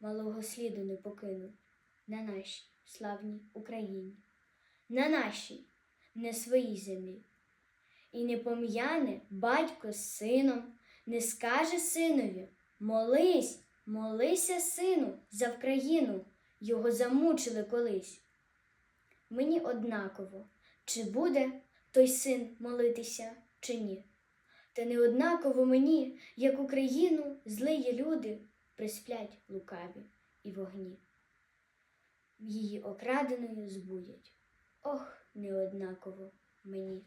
Малого сліду не покину на нашій славній Україні, на нашій, не своїй землі. І не пом'яне батько з сином, не скаже синові Молись, молися, сину, за Вкраїну, його замучили колись. Мені однаково, чи буде той син молитися, чи ні. Та не однаково мені, як Україну злиї люди присплять лукаві і вогні. Її окраденою збудять. Ох, неоднаково мені.